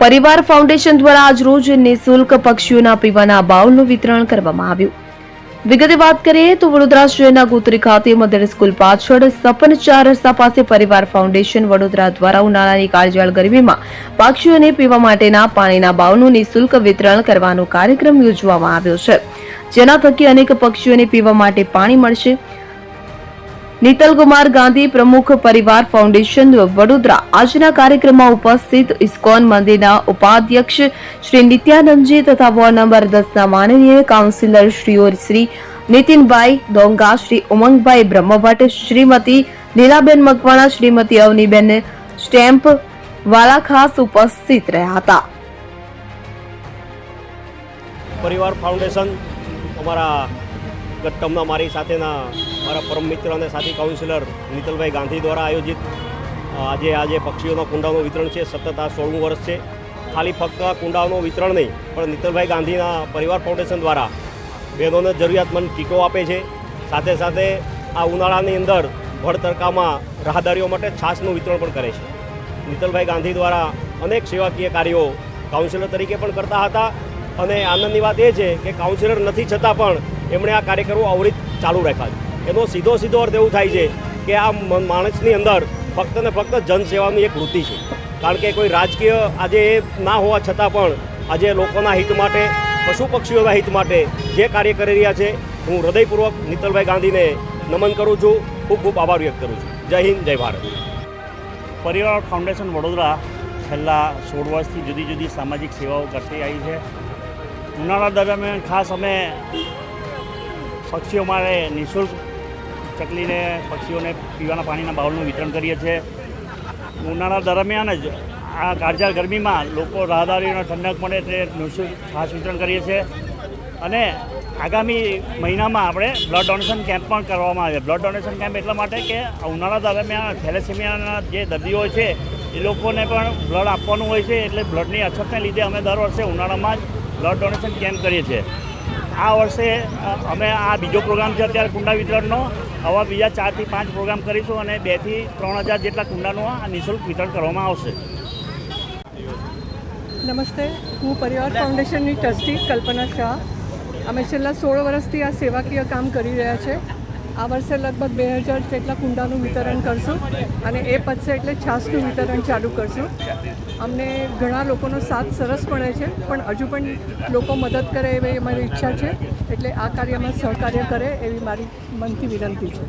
પરિવાર ફાઉન્ડેશન દ્વારા આજરોજ નિઃશુલ્ક પક્ષીઓના પીવાના બાઉલનું વિતરણ કરવામાં આવ્યું. વિગતે વાત કરીએ તો વડોદરા શહેરના ગોત્રી ખાતે મધર સ્કૂલ પાછળ સપન ચાર રસ્તા પાસે પરિવાર ફાઉન્ડેશન વડોદરા દ્વારા ઉનાળાની કાળજાળ ગરમીમાં પક્ષીઓને પીવા માટેના પાણીના બાઉલનું નિઃશુલ્ક વિતરણ કરવાનો કાર્યક્રમ યોજવામાં આવ્યો છે. જેના થકી અનેક પક્ષીઓને પીવા માટે પાણી મળશે. નીતલ કુમાર ગાંધી પ્રમુખ પરિવાર ફાઉન્ડેશન વડોદરા આજના કાર્યક્રમમાં ઉપસ્થિત ઇસ્કોન મંદિરના ઉપાધ્યક્ષ શ્રી નિત્યાનંદજી તથા વોર્ડ નંબર દસના માનનીય કાઉન્સિલર શ્રીઓ શ્રી નીતિનભાઈ ડોંગા, શ્રી ઉમંગભાઈ બ્રહ્મભટ્ટ, શ્રીમતી લીલાબેન મકવાણા, શ્રીમતી અવનીબેન સ્ટેમ્પ વાલા ખાસ ઉપસ્થિત રહ્યા હતા. પરિવાર ફાઉન્ડેશન અમારા ગટ્ટમના મારી સાથેના મારા પરમ મિત્ર અને સાથી કાઉન્સિલર નીતલભાઈ ગાંધી દ્વારા આયોજિત આજે આજે પક્ષીઓના કુંડાનું વિતરણ છે. સતત આ સોળમું વર્ષ છે. ખાલી ફક્ત કુંડાઓનું વિતરણ નહીં, પણ નીતલભાઈ ગાંધીના પરિવાર ફાઉન્ડેશન દ્વારા બહેનોને જરૂરિયાતમંદ કીટો આપે છે. સાથે સાથે આ ઉનાળાની અંદર ભળતરકામાં રાહદારીઓ માટે છાશનું વિતરણ પણ કરે છે. નીતલભાઈ ગાંધી દ્વારા અનેક સેવાકીય કાર્યો કાઉન્સિલર તરીકે પણ કરતા હતા અને આનંદની વાત એ છે કે કાઉન્સિલર નથી છતાં પણ એમણે આ કાર્યક્રમો અવરિત ચાલુ રાખ્યા છે. એનો સીધો સીધો અર્થ એવું થાય છે કે આ માણસની અંદર ફક્ત ને ફક્ત જનસેવાની એક વૃત્તિ છે. કારણ કે કોઈ રાજકીય આજે ના હોવા છતાં પણ આજે લોકોના હિત માટે પશુ પક્ષીઓના હિત માટે જે કાર્ય કરી રહ્યા છે, હું હૃદયપૂર્વક નીતલભાઈ ગાંધીને નમન કરું છું, ખૂબ ખૂબ આભાર વ્યક્ત કરું છું. જય હિન્દ, જય ભારત. પરિવાર ફાઉન્ડેશન વડોદરા છેલ્લા સોળ વર્ષથી જુદી જુદી સામાજિક સેવાઓ કરતી આવી છે. ઉનાળા દરમિયાન ખાસ અમે પક્ષીઓ માટે નિઃશુલ્ક ચકલીને પક્ષીઓને પીવાના પાણીના બાઉલનું વિતરણ કરીએ છીએ. ઉનાળા દરમિયાન જ આ કાળઝાળ ગરમીમાં લોકો રાહદારીઓને ઠંડક મળે તે નિઃશુલ્ક છાશ વિતરણ કરીએ છીએ. અને આગામી મહિનામાં આપણે બ્લડ ડોનેશન કેમ્પ પણ કરવામાં આવે બ્લડ ડોનેશન કેમ્પ એટલા માટે કે ઉનાળા દરમિયાન થેલેસેમિયાના જે દર્દીઓ છે, એ લોકોને પણ બ્લડ આપવાનું હોય છે. એટલે બ્લડની અછતને લીધે અમે દર વર્ષે ઉનાળામાં જ બ્લડ ડોનેશન કેમ્પ કરીએ છીએ. આ વર્ષે અમે આ બીજો પ્રોગ્રામ છે, અત્યારે કુંડા વિતરણનો. આવા બીજા ચારથી પાંચ પ્રોગ્રામ કરીશું અને બેથી ત્રણ હજાર જેટલા કુંડાનું આ નિઃશુલ્ક વિતરણ કરવામાં આવશે. નમસ્તે, હું પરિવાર ફાઉન્ડેશનની ટ્રસ્ટી કલ્પના શાહ. અમે છેલ્લા સોળ વર્ષથી આ સેવાકીય કામ કરી રહ્યા છે. આ વર્ષે લગભગ બે હજાર જેટલા કુંડાનું વિતરણ કરશું અને એ પતશે એટલે છાસનું વિતરણ ચાલુ કરશું. અમને ઘણા લોકોનો સાથ સરસ પડે છે, પણ હજુ પણ લોકો મદદ કરે એવી અમારી ઈચ્છા છે. એટલે આ કાર્યમાં સહકાર્ય કરે એવી મારી મનથી વિનંતી છે.